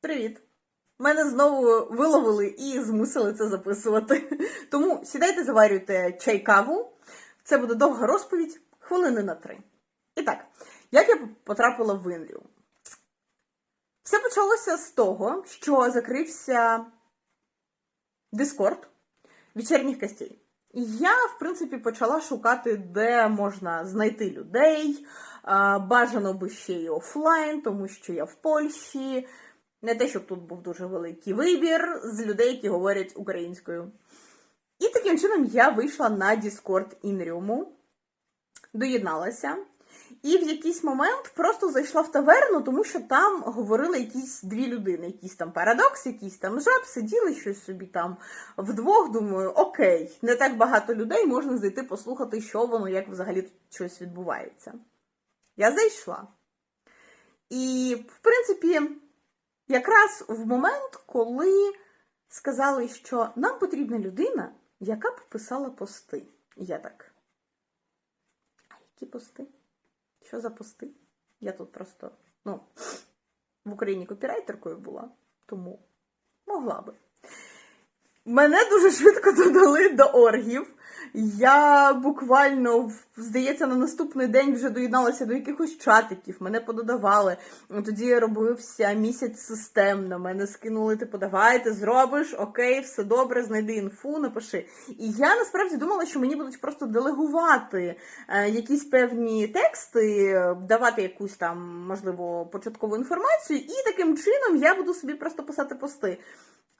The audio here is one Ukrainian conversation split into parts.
Привіт! Мене знову виловили і змусили це записувати. Тому сідайте, заварюйте чай каву. Це буде довга розповідь, хвилини на три. І так, як я потрапила в Інрію? Все почалося з того, що закрився Дискорд вечірніх костей. І я, в принципі, почала шукати, де можна знайти людей. Бажано би ще й офлайн, тому що я в Польщі. Не те, щоб тут був дуже великий вибір з людей, які говорять українською. І таким чином я вийшла на Discord Інріуму, доєдналася. І в якийсь момент просто зайшла в таверну, тому що там говорили якісь дві людини, якийсь там парадокс, якийсь там жаб, сиділи щось собі там вдвох. Думаю, окей, не так багато людей можна зайти послухати, що воно, як взагалі тут щось відбувається. Я зайшла. І, в принципі, якраз в момент, коли сказали, що нам потрібна людина, яка б писала пости. Я так. А які пости? Що за пости? Я тут просто, ну, в Україні копірайтеркою була, тому могла би. Мене дуже швидко додали до оргів. Я буквально, здається, на наступний день вже доєдналася до якихось чатиків, мене пододавали. Тоді робився місяць системно. Мене скинули, типу, давайте зробиш, окей, все добре, знайди інфу, напиши. І я насправді думала, що мені будуть просто делегувати е, якісь певні тексти, давати якусь там, можливо, початкову інформацію, і таким чином я буду собі просто писати пости.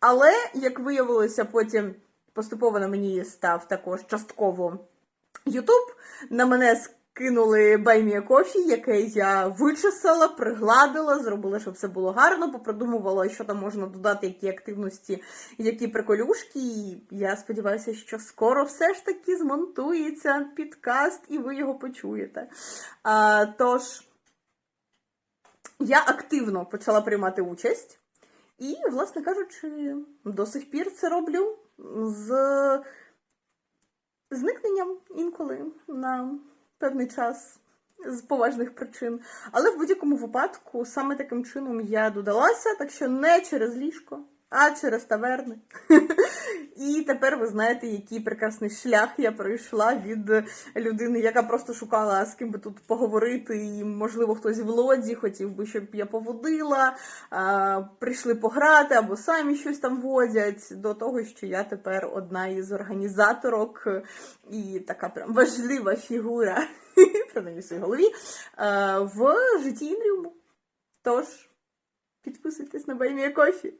Але, як виявилося, потім поступово на мені став також частково Ютуб. На мене скинули баймія кофі, яке я вичесала, пригладила, зробила, щоб все було гарно, попридумувала, що там можна додати, які активності, які приколюшки. І я сподіваюся, що скоро все ж таки змонтується підкаст, і ви його почуєте. А, тож, я активно почала приймати участь. І, власне кажучи, до сих пір це роблю з зникненням інколи на певний час з поважних причин. Але в будь-якому випадку саме таким чином я додалася, так що не через ліжко, а через таверни. І тепер ви знаєте, який прекрасний шлях я пройшла від людини, яка просто шукала з ким би тут поговорити, і, можливо, хтось в лодзі хотів би, щоб я поводила, а, прийшли пограти або самі щось там водять, до того, що я тепер одна із організаторок і така прям важлива фігура, принаймні в своїй голові, в житті Інріуму. Тож, підписуйтесь на Баймія Кофі.